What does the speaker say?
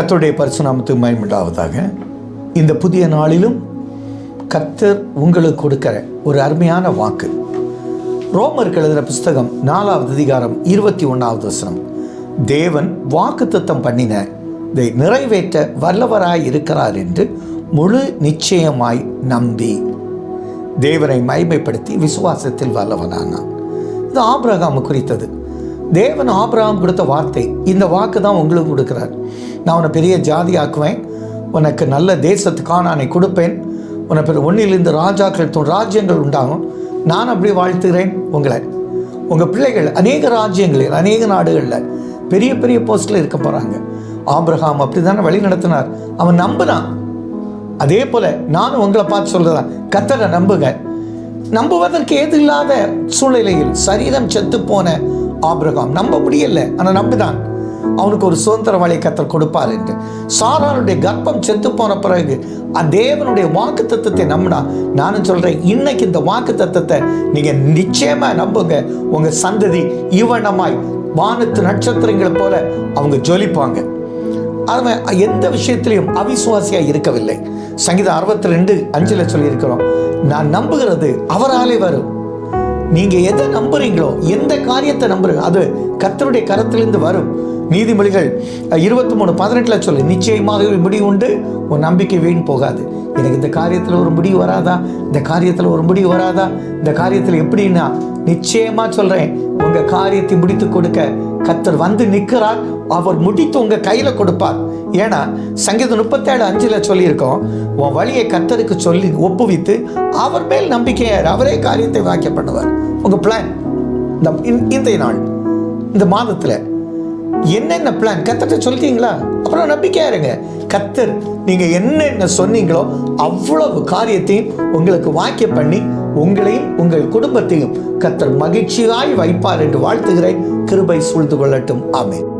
கத்தருடைய பரிசுநாமத்துக்கு மயமுண்டாவதாக இந்த புதிய நாளிலும் கத்தர் உங்களுக்கு கொடுக்கிற ஒரு அருமையான வாக்கு. ரோமருக்கு எழுதுகிற புஸ்தகம் நாலாவது அதிகாரம் இருபத்தி ஒன்றாவது வசனம். தேவன் வாக்கு தத்தம் பண்ணின இதை நிறைவேற்ற வல்லவராய் இருக்கிறார் என்று முழு நிச்சயமாய் நம்பி. தேவனை மைமைப்படுத்தி விசுவாசத்தில் வல்லவனானான். இது ஆபிரகாம் குறித்தது. தேவன் ஆபிரகாம் கொடுத்த வார்த்தை இந்த வாக்கு தான் உங்களுக்கு கொடுக்குறார். நான் உன்னை பெரிய ஜாதி ஆக்குவேன் உனக்கு நல்ல தேசத்துக்கான நான் கொடுப்பேன் உன்னை பெரிய ஒன்றிலிருந்து ராஜாக்கள் தோன் ராஜ்யங்கள் உண்டாகும். நான் அப்படி வாழ்த்துகிறேன் உங்களை. உங்கள் பிள்ளைகள் அநேக ராஜ்யங்களில் அநேக நாடுகளில் பெரிய பெரிய போஸ்டில் இருக்க போகிறாங்க ஆபிரகாம் அப்படி தானே வழி நடத்தினார். அவன் நம்பினான் அதே போல் நானும் உங்களை பார்த்து சொல்கிறதா கத்தரை நம்புங்க. நம்புவதற்கு ஏது இல்லாத சூழ்நிலையில் சரீரம் செத்து போன ஆபிரகாம். நம்ப முடியல. ஆனால் நம்பிதான். அவனுக்கு ஒரு சுதந்திர வழி கத்தர் கொடுப்பார் என்று. சாராளுடைய கர்ப்பம் செத்து போன பிறகு தேவனுடைய வாக்கு தத்துவத்தை நம்பினா நானும் சொல்றேன் இன்னைக்கு இந்த வாக்கு தத்துவத்தை நீங்க நிச்சயமா நம்புங்க. உங்க சந்ததி ஈவனமாய் வானத்து நட்சத்திரங்களை போல அவங்க ஜொலிப்பாங்க. அவன் எந்த விஷயத்திலையும் அவிசுவாசியாக இருக்கவில்லை. சங்கீதம் அறுபத்தி ரெண்டு அஞ்சில் சொல்லியிருக்கிறோம் நான் நம்புகிறது அவராலே வரும். நீங்கள் எதை நம்புறீங்களோ எந்த காரியத்தை நம்புறீங்க அது கத்தருடைய கரத்திலிருந்து வரும். நீதிமொழிகள் இருபத்தி மூணு பதினெட்டில் சொல்லு நிச்சயமாக முடிவு உண்டு உன் நம்பிக்கை வீண் போகாது. எனக்கு இந்த காரியத்தில் ஒரு முடிவு வராதா? இந்த காரியத்தில் ஒரு முடிவு வராதா? இந்த காரியத்தில் எப்படின்னா நிச்சயமாக சொல்கிறேன் உங்கள் காரியத்தை முடித்து கொடுக்க கத்தர் வந்து நிற்கிறார் அவர் முடித்து உங்க கையில கொடுப்பார். ஏன்னா சங்கீதம் முப்பத்தேழு அஞ்சுல சொல்லியிருக்கோம் உன் வழியை கத்தருக்கு சொல்லி ஒப்புவித்து அவர் மேல் நம்பிக்கையார் அவரே காரியத்தை வாக்கிய பண்ணுவார். உங்க பிளான் இந்த இந்த நாள் இந்த மாதத்துல என்னென்ன பிளான் கத்தர்கிட்ட சொல்லிட்டீங்களா? அப்புறம் நம்பிக்கையா இருங்க. கத்தர் நீங்க என்னென்ன சொன்னீங்களோ அவ்வளவு காரியத்தையும் உங்களுக்கு வாக்கிய பண்ணி உங்களையும் உங்கள் குடும்பத்தையும் கத்தர் மகிழ்ச்சியாய் வைப்பார் என்று வாழ்த்துகிறேன். கிருபை சூழ்ந்து கொள்ளட்டும். ஆமேன்.